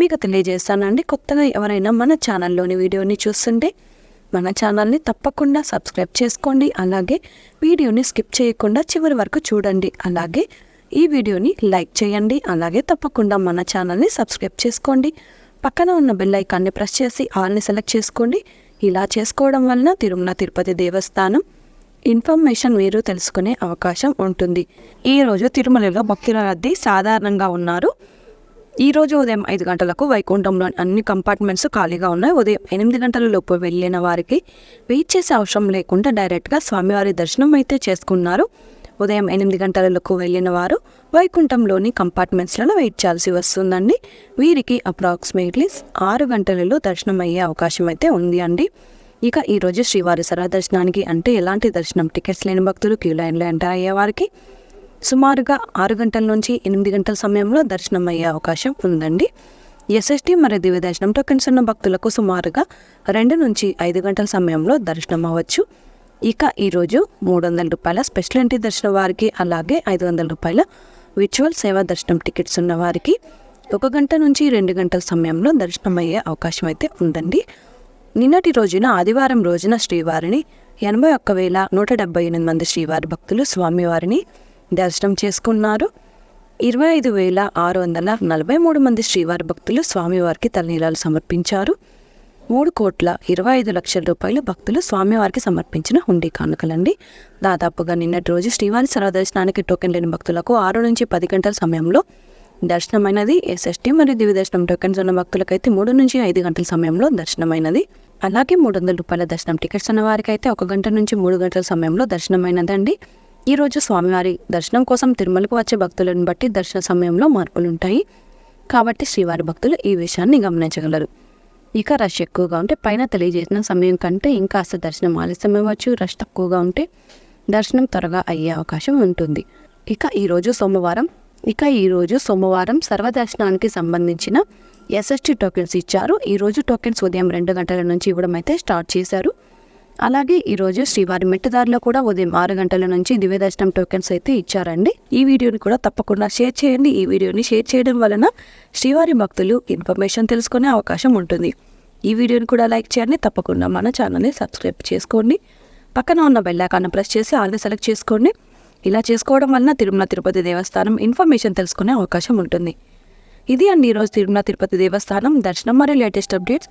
మీకు తెలియజేస్తానండి. కొత్తగా ఎవరైనా మన ఛానల్లోని వీడియోని చూస్తుంటే మన ఛానల్ని తప్పకుండా సబ్స్క్రైబ్ చేసుకోండి. అలాగే వీడియోని స్కిప్ చేయకుండా చివరి వరకు చూడండి. అలాగే ఈ వీడియోని లైక్ చేయండి. అలాగే తప్పకుండా మన ఛానల్ని సబ్స్క్రైబ్ చేసుకోండి. పక్కన ఉన్న బెల్ ఐకాన్ని ప్రెస్ చేసి ఆల్ని సెలెక్ట్ చేసుకోండి. ఇలా చేసుకోవడం వలన తిరుమల తిరుపతి దేవస్థానం ఇన్ఫర్మేషన్ మీరు తెలుసుకునే అవకాశం ఉంటుంది. ఈరోజు తిరుమలలో భక్తుల రద్దీ సాధారణంగా ఉన్నారు. ఈ రోజు ఉదయం ఐదు గంటలకు వైకుంఠంలోని అన్ని కంపార్ట్మెంట్స్ ఖాళీగా ఉన్నాయి. ఉదయం ఎనిమిది గంటల లోపు వెళ్ళిన వారికి వెయిట్ చేసే అవసరం లేకుండా డైరెక్ట్గా స్వామివారి దర్శనం అయితే చేసుకున్నారు. ఉదయం ఎనిమిది గంటలకు వెళ్ళిన వారు వైకుంఠంలోని కంపార్ట్మెంట్స్లలో వెయిట్ చేయాల్సి వస్తుందండి. వీరికి అప్రాక్సిమేట్లీ ఆరు గంటలలో దర్శనం అయ్యే అవకాశం అయితే ఉంది అండి. ఇక ఈరోజు శ్రీవారి సరా దర్శనానికి అంటే ఎలాంటి దర్శనం? టికెట్స్ లేని భక్తులు క్యూ లైన్లో ఎంటర్ అయ్యే వారికి సుమారుగా ఆరు గంటల నుంచి ఎనిమిది గంటల సమయంలో దర్శనం అయ్యే అవకాశం ఉందండి. ఎస్ఎస్టీ మరియు దివ్య దర్శనం టోకెన్స్ ఉన్న భక్తులకు సుమారుగా రెండు నుంచి ఐదు గంటల సమయంలో దర్శనం అవ్వచ్చు. ఇక ఈరోజు మూడు వందల రూపాయల స్పెషల్ ఎంట్రీ దర్శనం వారికి అలాగే ఐదు వందల రూపాయల విర్చువల్ సేవా దర్శనం టికెట్స్ ఉన్న వారికి ఒక గంట నుంచి రెండు గంటల సమయంలో దర్శనం అయ్యే అవకాశం అయితే ఉందండి. నిన్నటి రోజున ఆదివారం రోజున శ్రీవారిని ఎనభై ఒక్క వేల నూట డెబ్బై ఎనిమిది మంది శ్రీవారి భక్తులు స్వామివారిని దర్శనం చేసుకున్నారు. ఇరవై ఐదు వేల ఆరు వందల నలభై మూడు మంది శ్రీవారి భక్తులు స్వామివారికి తలనీలాలు సమర్పించారు. మూడు కోట్ల ఇరవై ఐదు లక్షల రూపాయలు భక్తులు స్వామివారికి సమర్పించిన హుండీ కానుకలండి. దాదాపుగా నిన్నటి రోజు శ్రీవారి సర్వదర్శనానికి టోకెన్ లేని భక్తులకు ఆరు నుంచి పది గంటల సమయంలో దర్శనమైనది. ఎస్ఎస్టీ మరియు దివ్య దర్శనం టోకెన్స్ ఉన్న భక్తులకైతే మూడు నుంచి ఐదు గంటల సమయంలో దర్శనమైనది. అలాగే మూడు వందల రూపాయల దర్శనం టికెట్స్ ఉన్న వారికైతే ఒక గంట నుంచి మూడు గంటల సమయంలో దర్శనమైనదండి. ఈ రోజు స్వామివారి దర్శనం కోసం తిరుమలకు వచ్చే భక్తులను బట్టి దర్శన సమయంలో మార్పులు ఉంటాయి కాబట్టి శ్రీవారి భక్తులు ఈ విషయాన్ని గమనించగలరు. ఇక రష్ ఎక్కువగా ఉంటే పైన తెలియజేసిన సమయం కంటే ఇంకాస్త దర్శనం ఆలస్యం అవ్వచ్చు. రష్ తక్కువగా ఉంటే దర్శనం త్వరగా అయ్యే అవకాశం ఉంటుంది. ఇక ఈరోజు సోమవారం. ఇక ఈరోజు సోమవారం సర్వదర్శనానికి సంబంధించిన ఎస్ఎస్టీ టోకెన్స్ ఇచ్చారు. ఈరోజు టోకెన్స్ ఉదయం రెండు గంటల నుంచి ఇవ్వడం అయితే స్టార్ట్ చేశారు. అలాగే ఈరోజు శ్రీవారి మెట్టుదారిలో కూడా ఉదయం ఆరు గంటల నుంచి దివ్య దర్శనం టోకెన్స్ అయితే ఇచ్చారండి. ఈ వీడియోని కూడా తప్పకుండా షేర్ చేయండి. ఈ వీడియోని షేర్ చేయడం వలన శ్రీవారి భక్తులు ఇన్ఫర్మేషన్ తెలుసుకునే అవకాశం ఉంటుంది. ఈ వీడియోని కూడా లైక్ చేయండి. తప్పకుండా మన ఛానల్ని సబ్స్క్రైబ్ చేసుకోండి. పక్కన ఉన్న బెల్లాకాన్ని ప్రెస్ చేసి ఆల్ని సెలెక్ట్ చేసుకోండి. ఇలా చేసుకోవడం వలన తిరుమల తిరుపతి దేవస్థానం ఇన్ఫర్మేషన్ తెలుసుకునే అవకాశం ఉంటుంది. ఇది అండి ఈరోజు తిరుమల తిరుపతి దేవస్థానం. దర్శనం మరియు లేటెస్ట్ అప్డేట్స్